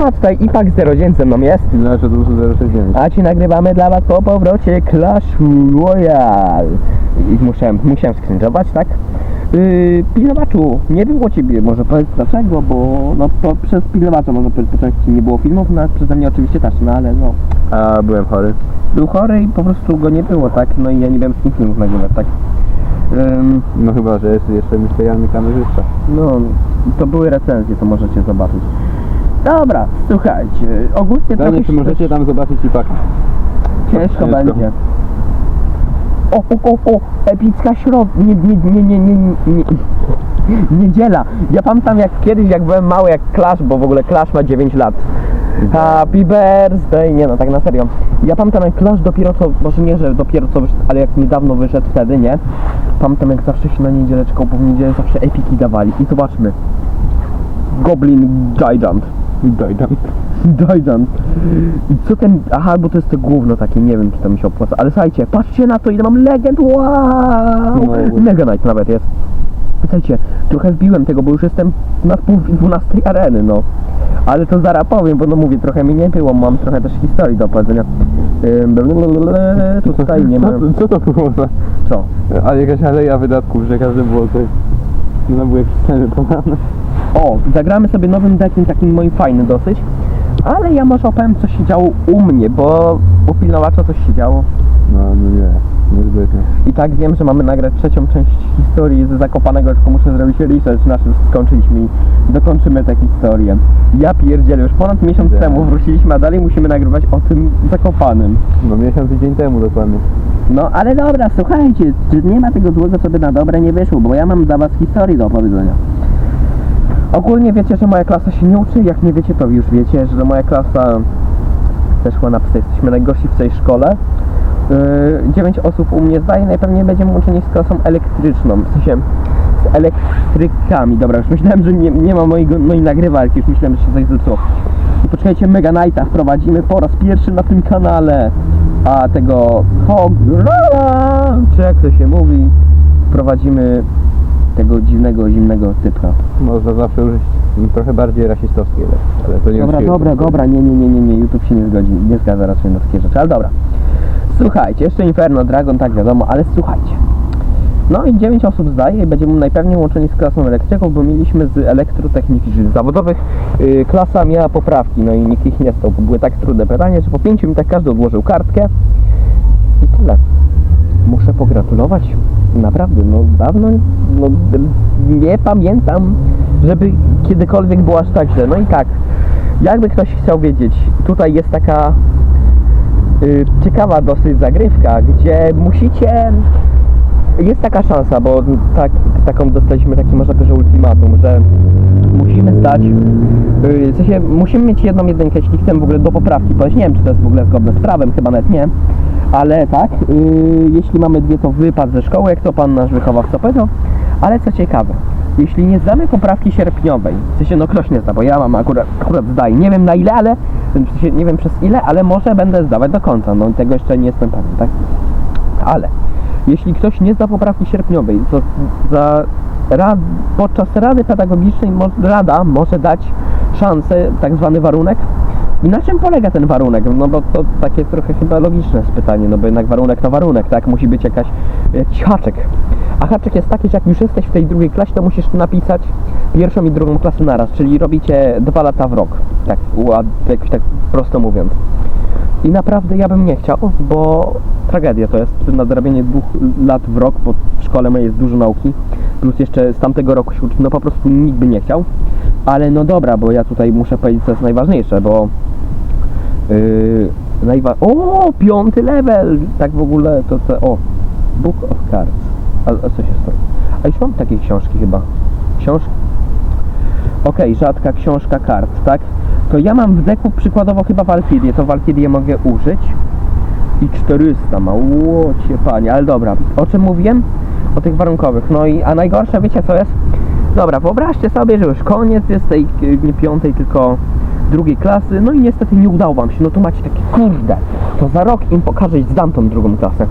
Siema, tutaj IPAK 09 ze mną jest. Pilnować od 069. A ci nagrywamy dla was po powrocie Clash Royale. I musiałem, musiałem skrzynżować, tak? Yy, pilnowaczu, nie było ciebie, może powiedz dlaczego, bo no to przez pilnowacza może po po części nie było filmów, no przeze mnie oczywiście też, no ale no. A byłem chory. Był chory i po prostu go nie było, tak? No i ja nie wiem z kim filmów nagrywać, tak? Ym, No chyba, że jest jeszcze misterialny kamerzysta. no, to były recenzje, to możecie zobaczyć. Dobra, słuchajcie, ogólnie Danie, trochę czy możecie tam zobaczyć i paka? Ciężko będzie. O, o, o, o, epicka środ... Nie, nie, nie, nie, nie, nie, nie. Niedziela. Ja pamiętam jak kiedyś, jak byłem mały, jak Clash, bo w ogóle Clash ma 9 lat. Happy birthday, nie no, tak na serio. Ja pamiętam jak Clash dopiero co, może nie, że dopiero co wyszedł, ale jak niedawno wyszedł wtedy, nie? Pamiętam jak zawsze się na niedzielę czekał, bo w niedzielę zawsze epiki dawali. I zobaczmy. Goblin Gigant. Dojdę. Dojdan. I co ten... Aha, bo to jest to gówno takie, nie wiem czy to mi się opłaca, ale słuchajcie, patrzcie na to ile mam legend, wow! No. Mega Knight nawet jest. Słuchajcie, trochę wbiłem tego, bo już jestem na pół 12 areny, no. Ale to zaraz powiem, bo no mówię, trochę mi nie było, mam trochę też historii do opowiedzenia. Tutaj nie ma... Co, to- co to było za... Co? A jakaś aleja wydatków, że każde było coś... No były jakieś ceny podane. O, zagramy sobie nowym deckiem, takim moim fajnym dosyć. Ale ja może opowiem, co się działo u mnie, bo u pilnowacza coś się działo. No, no nie. Niezbytnie. I tak wiem, że mamy nagrać trzecią część historii z Zakopanego, tylko muszę zrobić research na czym skończyliśmy i dokończymy tę historię. Ja pierdzielę, już ponad miesiąc Nie. temu wróciliśmy, a dalej musimy nagrywać o tym Zakopanym. No miesiąc i dzień temu dokładnie. No ale dobra, słuchajcie, czy nie ma tego złego sobie na dobre nie wyszło, bo ja mam dla was historii do opowiedzenia. Ogólnie wiecie, że moja klasa się nie uczy, jak nie wiecie, to już wiecie, że moja klasa zeszła na psy, jesteśmy najgorsi w tej szkole. Yy, 9 osób u mnie zdaje, najpewniej będziemy łączeni z klasą elektryczną, w sensie z elektrykami. Dobra, już myślałem, że nie, nie ma mojego, mojej nagrywalki, już myślałem, że się coś zepsuło. I poczekajcie, Mega Knighta wprowadzimy po raz pierwszy na tym kanale. A tego Hograla, czy jak to się mówi, wprowadzimy tego dziwnego, zimnego typka. Można zawsze użyć trochę bardziej rasistowskiej, ale- to nie Dobra, dobra, dobra, nie, nie, nie, nie, nie, YouTube się nie zgodzi, nie zgadza raczej na takie rzeczy, ale dobra. Słuchajcie, jeszcze Inferno, Dragon, tak wiadomo, ale słuchajcie. No i 9 osób zdaje i będziemy najpewniej łączeni z klasą elektryką, bo mieliśmy z elektrotechniki, zawodowych. Yy, klasa miała poprawki, no i nikt ich nie stał, bo były tak trudne pytanie, że po 5 minutach każdy odłożył kartkę i tyle. Muszę pogratulować. Naprawdę, no dawno no, nie pamiętam, żeby kiedykolwiek było aż tak źle. No i tak, jakby ktoś chciał wiedzieć, tutaj jest taka ciekawa dosyć zagrywka, gdzie musicie jest taka szansa, bo tak, taką dostaliśmy taki można powiedzieć ultimatum, że musimy zdać, yy, w sensie musimy mieć jedną jedynkę, jeśli chcemy w ogóle do poprawki podejść, nie wiem czy to jest w ogóle zgodne z prawem, chyba nawet nie, ale tak, yy, jeśli mamy dwie to wypad ze szkoły, jak to pan nasz wychowawca powiedział, ale co ciekawe, jeśli nie zdamy poprawki sierpniowej, w sensie no ktoś nie zda, bo ja mam akurat, akurat zdaję, nie wiem na ile, ale w sensie nie wiem przez ile, ale może będę zdawać do końca, no tego jeszcze nie jestem pewien, tak? Ale jeśli ktoś nie zda poprawki sierpniowej, to za rad, podczas rady pedagogicznej rada może dać szansę, tak zwany warunek. I na czym polega ten warunek? No bo to takie trochę chyba logiczne pytanie, no bo jednak warunek to warunek, tak? Musi być jakaś, jakiś haczyk. A haczyk jest taki, że jak już jesteś w tej drugiej klasie, to musisz napisać pierwszą i drugą klasę naraz, czyli robicie dwa lata w rok, tak, jakoś tak prosto mówiąc. I naprawdę ja bym nie chciał, bo tragedia to jest nadrobienie dwóch lat w rok, bo w szkole mojej jest dużo nauki, plus jeszcze z tamtego roku się uczy, no po prostu nikt by nie chciał. Ale no dobra, bo ja tutaj muszę powiedzieć co jest najważniejsze, bo najwa- O, piąty level! Tak w ogóle to co... O, Book of Cards. A, a co się stało? A już mam takie książki chyba. Książki? Okej, rzadka książka kart, tak? To ja mam w deku przykładowo chyba Walkirię, to Walkirię mogę użyć. I 400 ma, łocie panie, ale dobra. O czym mówiłem? O tych warunkowych. No i, a najgorsze wiecie co jest? Dobra, wyobraźcie sobie, że już koniec jest tej nie piątej, tylko drugiej klasy, no i niestety nie udało wam się, no to macie takie, kurde, to za rok im pokażę i zdam tą drugą klasę.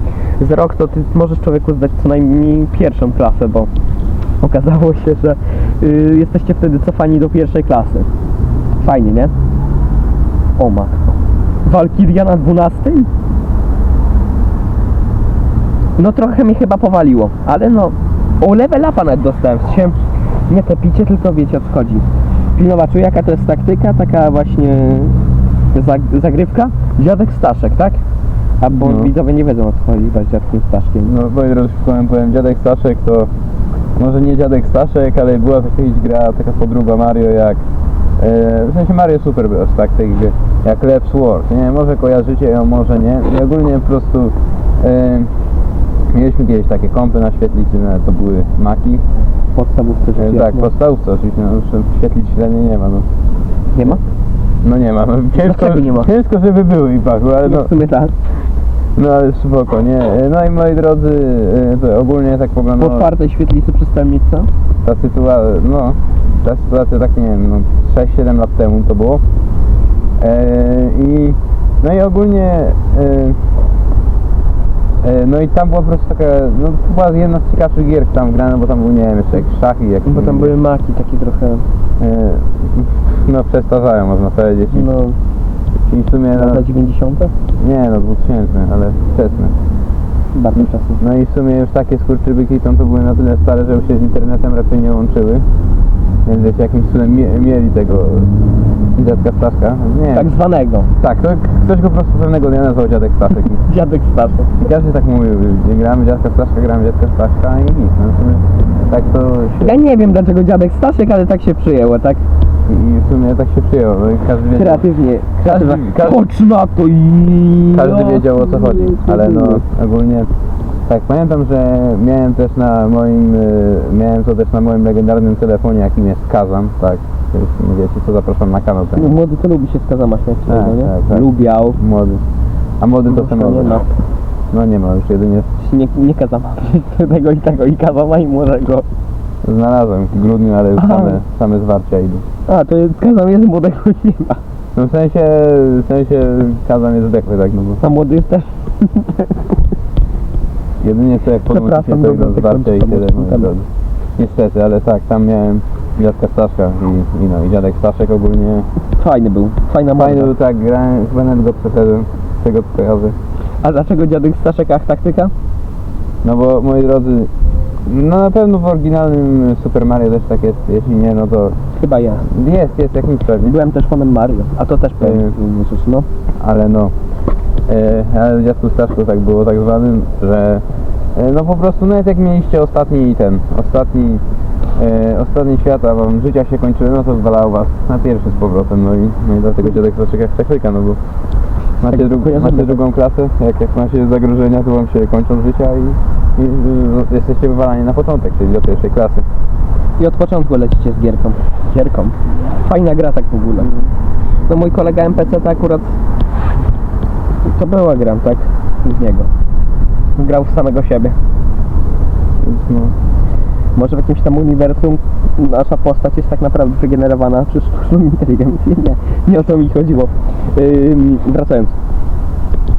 Za rok to ty możesz człowieku zdać co najmniej pierwszą klasę, bo okazało się, że y, jesteście wtedy cofani do pierwszej klasy. Fajnie, nie? O matko. Walkiria na 12? No trochę mnie chyba powaliło, ale no... O, level upa nawet dostałem. Sensie, nie te picie, tylko wiecie o co chodzi. Pilnowaczu, jaka to jest taktyka? Taka właśnie... Zag zagrywka? Dziadek Staszek, tak? A bo No. widzowie nie wiedzą o co chodzi z dziadkiem Staszkiem. No moi drodzy, powiem, powiem, dziadek Staszek to może nie dziadek Staszek, ale była kiedyś gra, taka podróba Mario jak e, w sensie Mario Super Bros, tak, jakby, jak Left Sword, nie, może kojarzycie ją, może nie i ogólnie po prostu e, mieliśmy kiedyś takie kompy na świetlicy, no, to były maki, Podstawówce e, życia. tak, podstawówce oczywiście, no już świetlic średniej nie ma, no. Nie ma? No nie ma, no, ciężko, Dlaczego nie ma? ciężko żeby były i pachu, ale no, W sumie tak. no ale spoko, nie, no i moi drodzy, e, to ogólnie tak Po poglądam. czwartej świetlicy przystępnica. ta sytuacja, no, ta sytuacja tak nie wiem, no, 6-7 lat temu to było. E, I no i ogólnie e, e, no i tam była po prostu taka, no to była jedna z ciekawszych gier, tam grano, bo tam był, nie wiem, jeszcze jakieś szachy, jakieś, Bo tam były maki takie trochę, e, no przestarzają można powiedzieć. No, I w sumie, no, lata 90. nie no, 2000, ale wczesne. Bardzo wczesne. No i w sumie już takie skurczybyki tam to były na tyle stare, że już się z internetem raczej nie łączyły. Więc jakimś cudem mie- mieli tego dziadka Staszka. Nie Tak zwanego. tak, to ktoś go po prostu pewnego dnia nazwał dziadek Staszek. Dziadek Staszek. I każdy tak mówił, gramy dziadka Staszka, gramy dziadka Staszka i nic. No, w sumie, tak to się, Ja nie wiem dlaczego dziadek Staszek, ale tak się przyjęło, tak? i w sumie tak się przyjęło. I każdy wiedział, Kreatywnie. Każdy- każdy- Chodź na to i... każdy wiedział o co chodzi. Ale no ogólnie tak, pamiętam, że miałem też na moim, y, miałem to też na moim legendarnym telefonie, jakim jest Kazam, tak. Nie wiecie, to zapraszam na kanał ten No, młody to lubi się z Kazama śmiać, Tak, no nie? tak, tak. Lubiał. młody. A młody to ten nie ma. No nie ma, już jedynie Nie, nie Kazama. Tego i tego, i Kazama i młodego. znalazłem w grudniu, ale już Aha. same, same zwarcia idą. A, to jest Kazam jest młodego nie ma. No w sensie, w sensie Kazam jest zdechły, tak, no bo A młody jest też. jedynie co jak podłączy się Przepraszam, to idą dobra, zwarcia i tyle. Niestety, ale tak, tam miałem dziadka Staszka i, i no, i dziadek Staszek ogólnie Fajny był. Fajna fajny był, tak, grałem, chyba nawet go przeszedłem, z tego co kojarzę. A dlaczego dziadek Staszek ach taktyka? No bo moi drodzy, no na pewno w oryginalnym Super Mario też tak jest, jeśli nie, no to Chyba jest. jest, jest jak nic pewnie. Byłem też fanem Mario, a to też pewnie. Yy. Jezus, no. ale no, e, ale w dziadku Staszku tak było tak zwanym, że e, no po prostu nawet jak mieliście ostatni ten, ostatni, e, ostatni świat, a wam życia się kończyły, no to zwalało was na pierwszy z powrotem, no i, no i dlatego dziadek Staszek jak taktyka, no bo macie, Tak, dru- macie to. drugą klasę, jak, jak macie zagrożenia, to wam się kończą życia i, i y, jesteście wywalani na początek, czyli do pierwszej klasy. I od początku lecicie z gierką. Gierką. Fajna gra tak w ogóle. No mój kolega MPC to akurat to była gra, tak? Z niego. Grał w samego siebie. Więc no, Może w jakimś tam uniwersum nasza postać jest tak naprawdę wygenerowana przez sztuczną inteligencję. Nie, nie o to mi chodziło. Ym, wracając.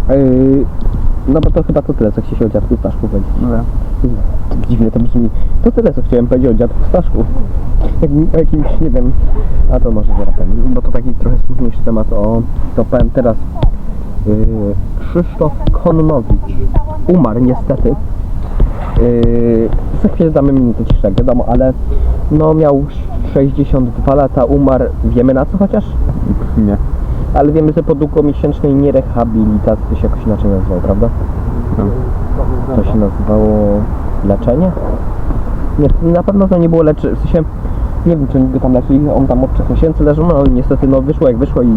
Yy, no bo to chyba to tyle, co chcieliście o dziadku Staszku powiedzieć. dobra. Dziwnie to brzmi. To tyle, co chciałem powiedzieć o dziadku Staszku. O jakimś, nie wiem, a to może zaraz powiem, bo to taki trochę smutniejszy temat. O, to powiem teraz. Yy, Krzysztof Konnowicz umarł niestety. Yy, za chwilę damy minutę ciszy, jak wiadomo, ale no miał 62 lata, umarł, wiemy na co chociaż? Nie. Ale wiemy, że po długomiesięcznej nierehabilitacji to się jakoś inaczej nazywało, prawda? No. To się nazywało leczenie? Nie, na pewno to nie było leczenie, w sensie nie wiem czy oni go tam leczyli, on tam od 3 miesięcy leżał, no ale niestety no wyszło jak wyszło i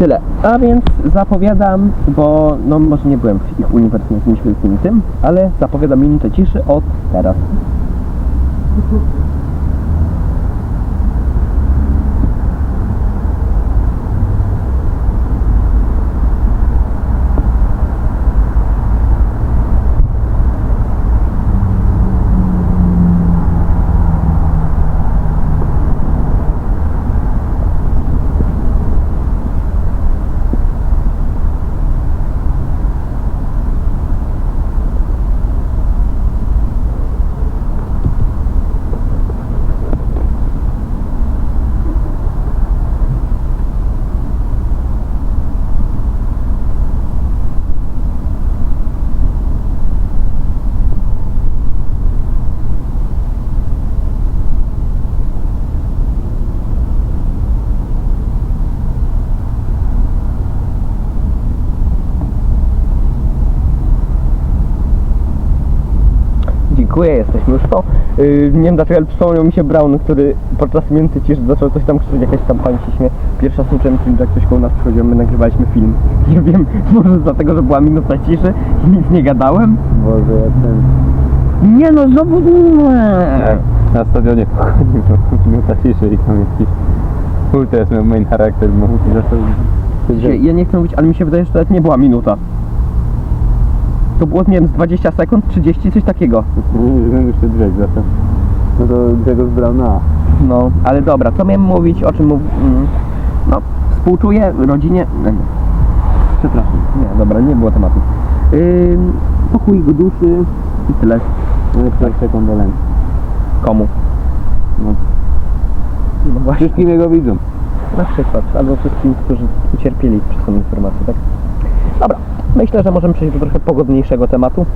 tyle. A więc zapowiadam, bo no może nie byłem w ich uniwersum jakimś wielkim tym, ale zapowiadam minutę ciszy od teraz. Dziękuję, jesteśmy już to. Yy, nie wiem dlaczego, ale przypomniał mi się Brown, który podczas mięty ciszy zaczął coś tam krzyczeć, jakaś tam pani się uczyłem film, że jak ktoś koło nas przychodził, my nagrywaliśmy film. Nie wiem, może dlatego, że była minuta ciszy i nic nie gadałem. Boże, jak ten... Nie no, znowu... Na stadionie pochodził, minuta ciszy i tam jakiś... To jest miał main charakter, bo. Ja nie chcę mówić, ale mi się wydaje, że to nawet nie była minuta. To było, nie wiem, z 20 sekund, 30, coś takiego. Nie będę się drzeć za to. No to Grzegorz Brauna. No, ale dobra, co miałem mówić, o czym mów... mm, No, współczuję rodzinie... nie, nie. Przepraszam, nie, dobra, nie było tematu. Yy, pokój go duszy i tyle. Najlepsze kondolencje. Komu? No, No właśnie, wszystkim jego widzom. na przykład, albo wszystkim, którzy ucierpieli przez tą informację, tak? Dobra, myślę, że możemy przejść do trochę pogodniejszego tematu,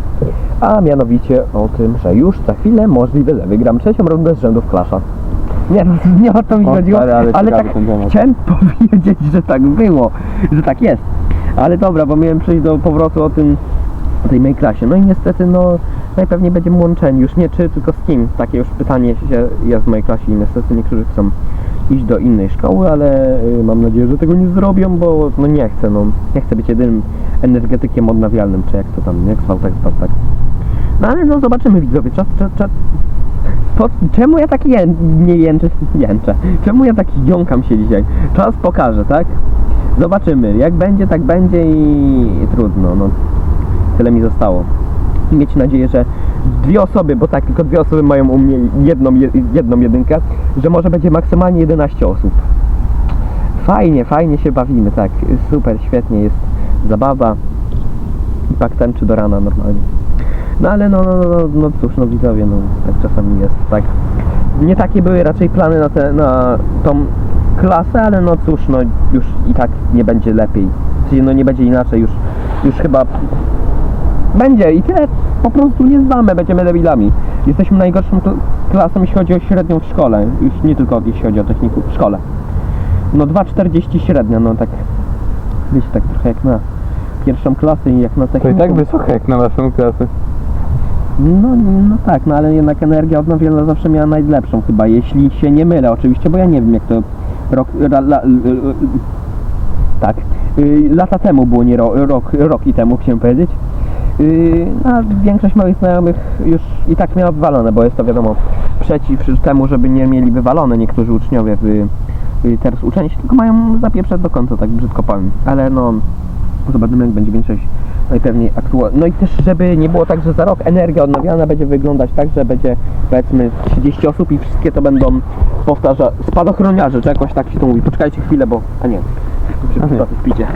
a mianowicie o tym, że już za chwilę możliwe, że wygram trzecią rundę z rzędu w Klasza. Nie, no, nie o to mi O, chodziło, ale- ale ale ciekawy tak ten temat. chciałem powiedzieć, że tak było, że tak jest. Ale dobra, bo miałem przejść do powrotu o tym, o tej mojej klasie. No i niestety, no, najpewniej będziemy łączeni. Już nie czy, tylko z kim. Takie już pytanie się jest w mojej klasie i niestety niektórzy chcą iść do innej szkoły, ale y, mam nadzieję, że tego nie zrobią, bo no nie chcę, no. Nie chcę być jedynym energetykiem odnawialnym, czy jak to tam, jak zwał, tak zwał, tak. No ale no zobaczymy widzowie, czas, czas, czas. Po, czemu ja tak ję, nie jęczę, jęczę? Czemu ja tak jąkam się dzisiaj? Czas pokaże, tak? Zobaczymy, jak będzie, tak będzie i trudno, no. Tyle mi zostało. I mieć nadzieję, że dwie osoby, bo tak, tylko dwie osoby mają u mnie jedną, je- jedną jedynkę, że może będzie maksymalnie 11 osób. Fajnie, fajnie się bawimy, tak, super, świetnie, jest zabawa. I pak tańczy do rana normalnie. No ale no, no, no, no, no cóż, no widzowie, no tak czasami jest, tak. Nie takie były raczej plany na, te, na tą klasę, ale no cóż, no już i tak nie będzie lepiej. W sensie, no nie będzie inaczej, już, już chyba będzie i tyle, po prostu nie znamy, będziemy debilami. Jesteśmy najgorszą kl- klasą, jeśli chodzi o średnią w szkole, już nie tylko jeśli chodzi o techniku, w szkole. No 2,40 średnia, no tak, wiecie, tak trochę jak na pierwszą klasę i jak na To technikum. i tak wysoko jak na waszą klasę. No, no tak, no ale jednak energia odnawialna zawsze miała najlepszą chyba, jeśli się nie mylę oczywiście, bo ja nie wiem jak to rok, ra, la, l- l- tak, y, lata temu było, nie ro, rok, rok i temu chciałem powiedzieć. Y, a większość moich znajomych już i tak miała wywalone, bo jest to wiadomo przeciw temu, żeby nie mieli wywalone niektórzy uczniowie w, y, teraz uczeni się, tylko mają zapieprzać do końca, tak brzydko powiem. Ale no, zobaczymy jak będzie większość najpewniej aktualna. No i też, żeby nie było tak, że za rok energia odnawialna będzie wyglądać tak, że będzie powiedzmy 30 osób i wszystkie to będą powtarza spadochroniarze, czy jakoś tak się to mówi. Poczekajcie chwilę, bo... a nie. Przepraszam, spicie.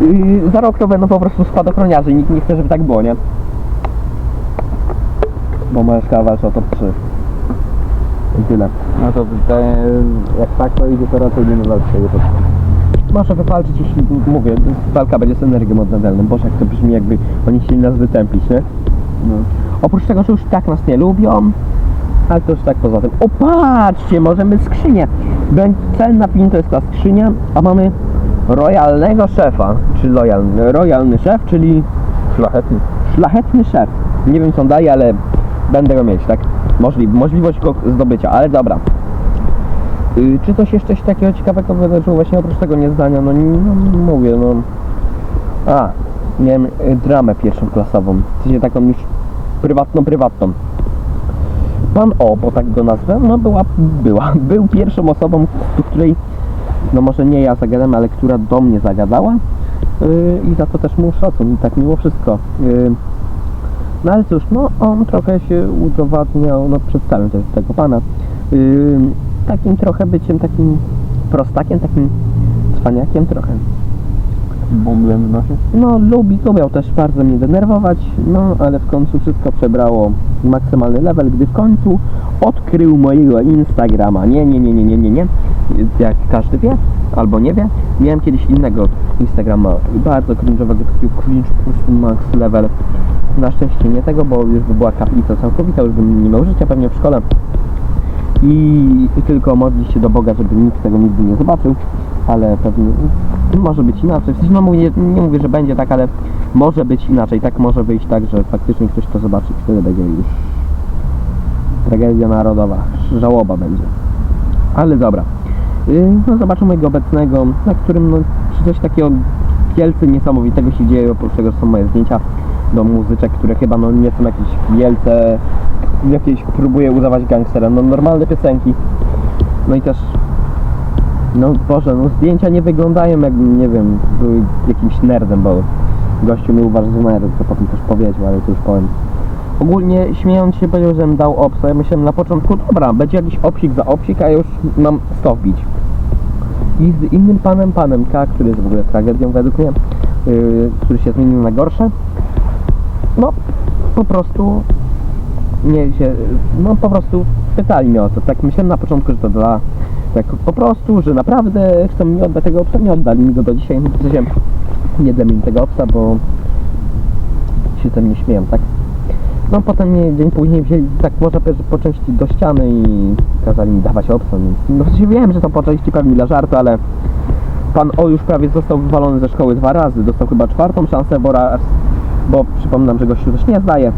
Yy, za rok to będą po prostu spadochroniarze i nikt nie chce, żeby tak było, nie? Bo moja szkoła walczy o top 3. I tyle. No to te, jak tak to idzie, to raczej nie walczy tego to. Może wywalczyć, jeśli mówię, walka będzie z energią odnawialną. Boże, jak to brzmi jakby oni chcieli nas wytępić, nie? No. Oprócz tego, że już tak nas nie lubią, ale to już tak poza tym. O patrzcie, możemy skrzynię. Będzie cel na pin to jest ta skrzynia, a mamy royalnego szefa, czy lojalny, royalny szef, czyli Szlachetny. szlachetny szef. Nie wiem co on daje, ale będę go mieć, tak? Możli, możliwość go zdobycia, ale dobra. Y, czy coś jeszcze się takiego ciekawego wydarzyło? Właśnie oprócz tego niezdania, no, no mówię, no. A, miałem y, dramę pierwszą klasową. W sensie taką już prywatną, prywatną. Pan O, bo tak go nazwę, no była, była, był pierwszą osobą, do której, no może nie ja zagadałem, ale która do mnie zagadała yy, i za to też mu szacun, i tak mimo wszystko. Yy, no ale cóż, no on trochę się udowadniał, no przedstawię też tego pana, yy, takim trochę byciem takim prostakiem, takim cwaniakiem trochę. Bumblem w nosie. No lubi, lubiał też bardzo mnie denerwować, no ale w końcu wszystko przebrało maksymalny level, gdy w końcu odkrył mojego Instagrama. Nie, nie, nie, nie, nie, nie, nie. Jak każdy wie, albo nie wie, miałem kiedyś innego Instagrama, bardzo cringe'owego, takiego cringe po prostu max level. Na szczęście nie tego, bo już by była kaplica całkowita, już bym nie miał życia pewnie w szkole. I, tylko modlić się do Boga, żeby nikt tego nigdy nie zobaczył, ale pewnie może być inaczej. W sensie, no mówię, nie mówię, że będzie tak, ale może być inaczej. Tak może wyjść tak, że faktycznie ktoś to zobaczy i wtedy będzie już tragedia narodowa, żałoba będzie. Ale dobra. Yy, no zobaczymy mojego obecnego, na którym no, coś takiego wielce niesamowitego się dzieje, oprócz tego są moje zdjęcia do muzyczek, które chyba no nie są jakieś wielce, jakieś próbuję udawać gangsterem, no normalne piosenki. No i też no Boże, no zdjęcia nie wyglądają jakbym, nie wiem, jakimś nerdem, bo gościu mnie uważa za nerd, to potem też powiedział, ale to już powiem. Ogólnie śmiejąc się powiedział, że dał obsa, ja myślałem na początku, dobra, będzie jakiś obsik za obsik, a już mam 100 wbić. I z innym panem, panem K, który jest w ogóle tragedią według mnie, yy, który się zmienił na gorsze, no po prostu nie się, no po prostu pytali mnie o to. Tak myślałem na początku, że to dla, tak po prostu, że naprawdę chcą mi oddać tego obsa, nie oddali mi go do dzisiaj, w sensie nie dam im tego obsa, bo się ze mnie śmieją, tak? No potem dzień później wzięli, tak można powiedzieć, że po części do ściany i kazali mi dawać więc no w wiem, że to po części pewnie dla żartu, ale pan O już prawie został wywalony ze szkoły dwa razy, dostał chyba czwartą szansę, bo raz, bo przypominam, że gościu też nie zdaje,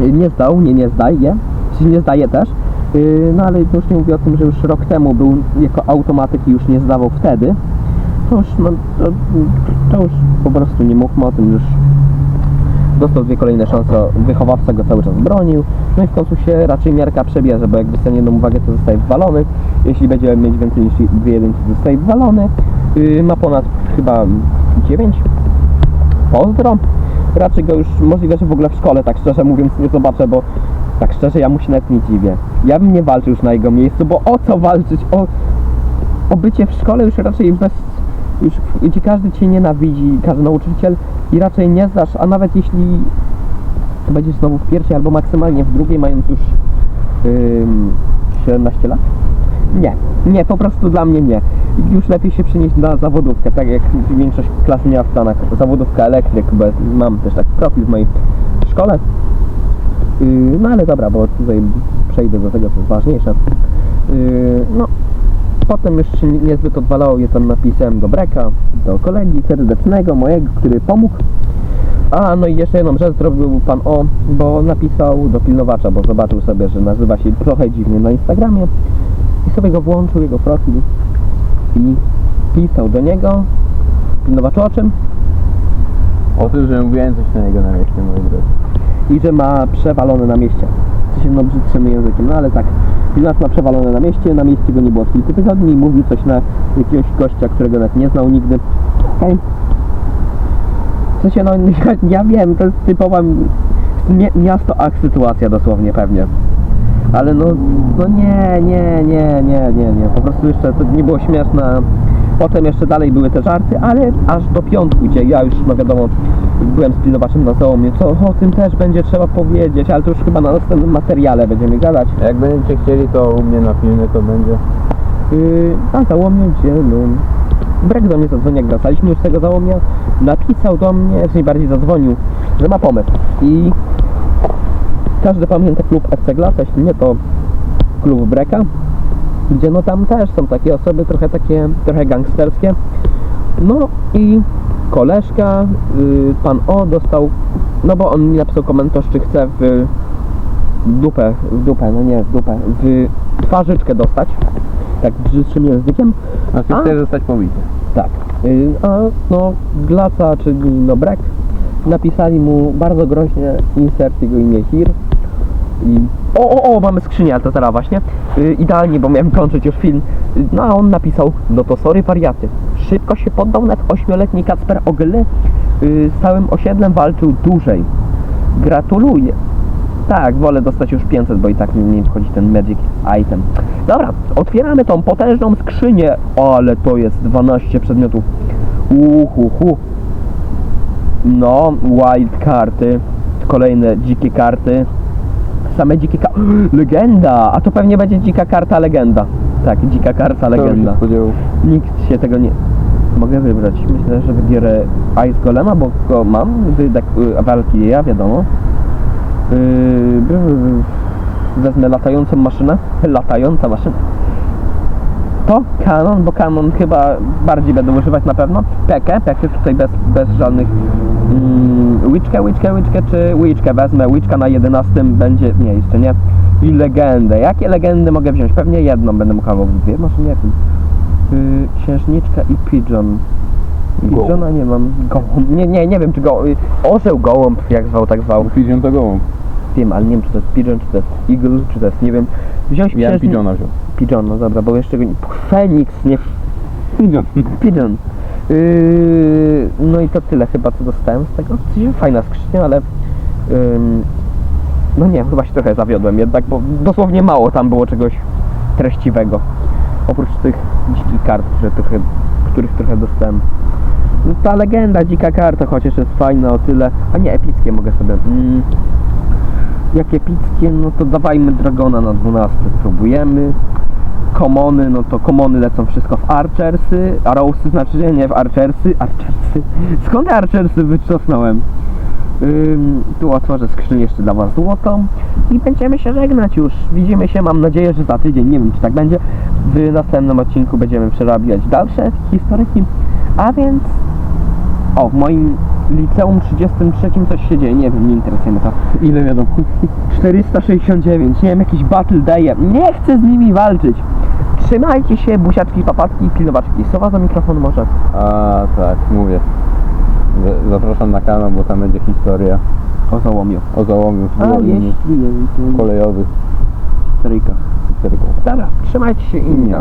Y, nie zdał, nie, nie zdaje, nie zdaje też, Yy, no ale już nie mówię o tym, że już rok temu był jako automatyk i już nie zdawał wtedy, to już, no, to, to już po prostu nie mówmy o tym, już dostał dwie kolejne szanse, wychowawca go cały czas bronił, no i w końcu się raczej miarka przebierze, bo jak dostanie jedną uwagę, to zostaje wywalony, jeśli będzie mieć więcej niż dwie jedynki, to zostaje wywalony, yy, ma ponad chyba 9, pozdro, raczej go już możliwe, że w ogóle w szkole, tak szczerze mówiąc, nie zobaczę, bo tak szczerze ja mu się nawet nie dziwię. Ja bym nie walczył już na jego miejscu, bo o co walczyć? O, o bycie w szkole już raczej bez... Już, gdzie każdy cię nienawidzi, każdy nauczyciel i raczej nie znasz, a nawet jeśli będziesz znowu w pierwszej albo maksymalnie w drugiej, mając już ym, 17 lat? Nie, nie, po prostu dla mnie nie. Już lepiej się przenieść na zawodówkę, tak jak większość klas miała w Stanach. Zawodówka elektryk, bo mam też taki profil w mojej szkole. Yy, no ale dobra, bo tutaj przejdę do tego, co jest ważniejsze. Yy, no, potem już się niezbyt odwalało, je tam napisałem do Breka, do kolegi serdecznego mojego, który pomógł. A, no i jeszcze jedną rzecz zrobił pan O, bo napisał do pilnowacza, bo zobaczył sobie, że nazywa się trochę dziwnie na Instagramie i sobie go włączył, jego profil i pisał do niego pilnowaczu o czym? O tym, że mówiłem coś na niego na mieście, moi drodzy. i że ma przewalone na mieście. Co się no brzydszym językiem, no ale tak. Pilnacz ma przewalone na mieście, na mieście go nie było od kilku tygodni mówił coś na jakiegoś gościa, którego nawet nie znał nigdy. Okej. W sensie, no ja, wiem, to jest typowa miasto ach sytuacja dosłownie pewnie. Ale no, no nie, nie, nie, nie, nie, nie. Po prostu jeszcze to nie było śmieszne. Potem jeszcze dalej były te żarty, ale aż do piątku, gdzie ja już, no wiadomo, byłem z pilnowaczem na załomie, co o tym też będzie trzeba powiedzieć, ale to już chyba na następnym materiale będziemy gadać. Jak będziecie chcieli, to u mnie na filmie to będzie. Yy, na załomie, gdzie no... Brek do mnie zadzwonił, jak wracaliśmy już z tego załomia, napisał do mnie, czy najbardziej zadzwonił, że ma pomysł. I każdy pamięta klub FC Glaca, jeśli nie to klub Breka, gdzie no tam też są takie osoby trochę takie, trochę gangsterskie. No i koleżka, y, pan O dostał, no bo on mi napisał komentarz, czy chce w dupę, w dupę, no nie w dupę, w twarzyczkę dostać, tak brzydszym językiem, A? chcę zostać pobity. tak. Y, A no Glaca, czyli no Brek, napisali mu bardzo groźnie insert jego imię Hir. I o, o, o, mamy skrzynię, to teraz właśnie. Y, idealnie, bo miałem kończyć już film. Y, no a on napisał, no to sorry wariaty. Szybko się poddał nawet ośmioletni Kacper Ogly. Y, z całym osiedlem walczył dłużej. Gratuluję. Tak, wolę dostać już 500, bo i tak mi nie wchodzi ten magic item. Dobra, otwieramy tą potężną skrzynię. Ale to jest 12 przedmiotów. Uhuhu. No, wild karty. Kolejne dzikie karty. Same dzikie karty. Legenda! A to pewnie będzie dzika karta legenda. Tak, dzika karta legenda. Nikt się tego nie... Mogę wybrać. Myślę, że wybiorę Ice Golema, bo go mam. Wydek Valkyria, wiadomo. Yy, by- wezmę latającą maszynę. Latająca maszyna. To Canon, bo Canon chyba bardziej będę używać na pewno. Pekę, Pekę tutaj bez, bez żadnych mm, Witchkę, Witchkę, Witchkę czy Witchkę wezmę. Witchka na 11 będzie, nie jeszcze nie. I legendę. Jakie legendy mogę wziąć? Pewnie jedną będę mógł albo dwie, może nie wiem. Yy, księżniczka i pigeon. Pigeona nie mam. Gołąb. Nie, nie, nie wiem czy go. y, Orzeł gołąb, jak zwał, tak zwał. Pigeon to gołąb. Wiem, ale nie wiem czy to jest pigeon, czy to jest eagle, czy to jest, nie wiem. Wziąć Ja księżni- Pigeona wziął. Pigeon, no dobra, bo jeszcze go nie... Feniks, nie Pigeon. Yy, no i to tyle chyba co dostałem z tego. Fajna skrzynia, ale ym, no nie, chyba się trochę zawiodłem jednak, bo dosłownie mało tam było czegoś treściwego. Oprócz tych dzikich kart, które trochę, których trochę dostałem. No, ta legenda, dzika karta, chociaż jest fajna o tyle. A nie, epickie mogę sobie. Mm, jak epickie, no to dawajmy Dragona na 12, spróbujemy komony, no to komony lecą wszystko w Archersy, Arrowsy znaczy, że nie w Archersy, Archersy. Skąd Archersy wyczosnąłem? Ym, tu otworzę skrzynię jeszcze dla Was złotą i będziemy się żegnać już. Widzimy się, mam nadzieję, że za tydzień, nie wiem czy tak będzie. W następnym odcinku będziemy przerabiać dalsze historyki, a więc o, w moim liceum 33 coś się dzieje, nie wiem, nie interesuje mnie to. Ile wiadomo? 469, nie wiem, jakiś battle daje. Nie chcę z nimi walczyć. Trzymajcie się, buziaczki, papatki, pilnowaczki. Sowa za mikrofon może. A tak, mówię. Zapraszam na kanał, bo tam będzie historia O załomiu. o załomiu A kolejowych, jeśli nie, kolejowych historyjka. historyków. Dobra, trzymajcie się i Nie.